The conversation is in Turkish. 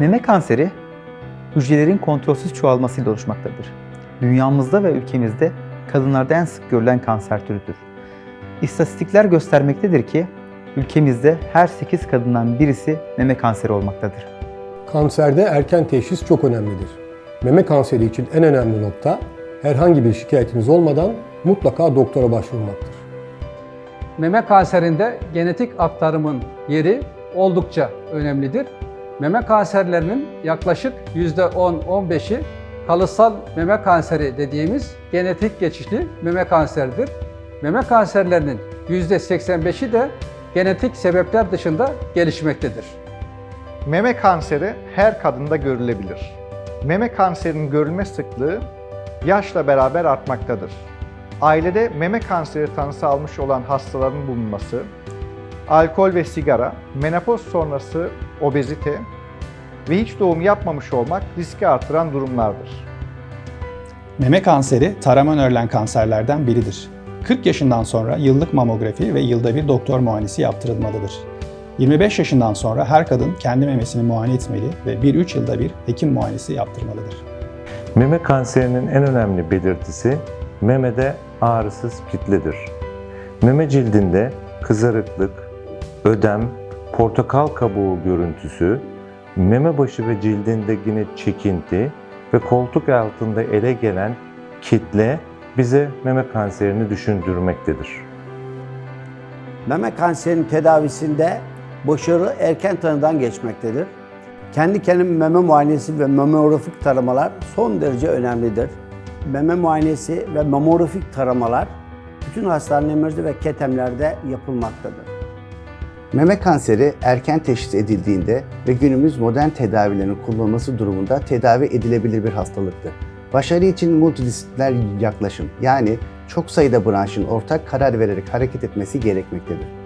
Meme kanseri hücrelerin kontrolsüz çoğalmasıyla oluşmaktadır. Dünyamızda ve ülkemizde kadınlarda en sık görülen kanser türüdür. İstatistikler göstermektedir ki ülkemizde her 8 kadından birisi meme kanseri olmaktadır. Kanserde erken teşhis çok önemlidir. Meme kanseri için en önemli nokta herhangi bir şikayetiniz olmadan mutlaka doktora başvurmaktır. Meme kanserinde genetik aktarımın yeri oldukça önemlidir. Meme kanserlerinin yaklaşık %10-15'i kalıtsal meme kanseri dediğimiz genetik geçişli meme kanseridir. Meme kanserlerinin %85'i de genetik sebepler dışında gelişmektedir. Meme kanseri her kadında görülebilir. Meme kanserinin görülme sıklığı yaşla beraber artmaktadır. Ailede meme kanseri tanısı almış olan hastaların bulunması, alkol ve sigara, menopoz sonrası obezite ve hiç doğum yapmamış olmak riski artıran durumlardır. Meme kanseri tarama önerilen kanserlerden biridir. 40 yaşından sonra yıllık mamografi ve yılda bir doktor muayenesi yaptırılmalıdır. 25 yaşından sonra her kadın kendi memesini muayene etmeli ve 1-3 yılda bir hekim muayenesi yaptırmalıdır. Meme kanserinin en önemli belirtisi memede ağrısız kitledir. Meme cildinde kızarıklık, ödem, portakal kabuğu görüntüsü, meme başı ve cildinde yine çekinti ve koltuk altında ele gelen kitle bize meme kanserini düşündürmektedir. Meme kanserinin tedavisinde başarı erken tanıdan geçmektedir. Kendi kendine meme muayenesi ve mamografik taramalar son derece önemlidir. Meme muayenesi ve mamografik taramalar bütün hastanelerimizde ve ketemlerde yapılmaktadır. Meme kanseri erken teşhis edildiğinde ve günümüz modern tedavilerin kullanılması durumunda tedavi edilebilir bir hastalıktır. Başarı için multidisipliner yaklaşım yani çok sayıda branşın ortak karar vererek hareket etmesi gerekmektedir.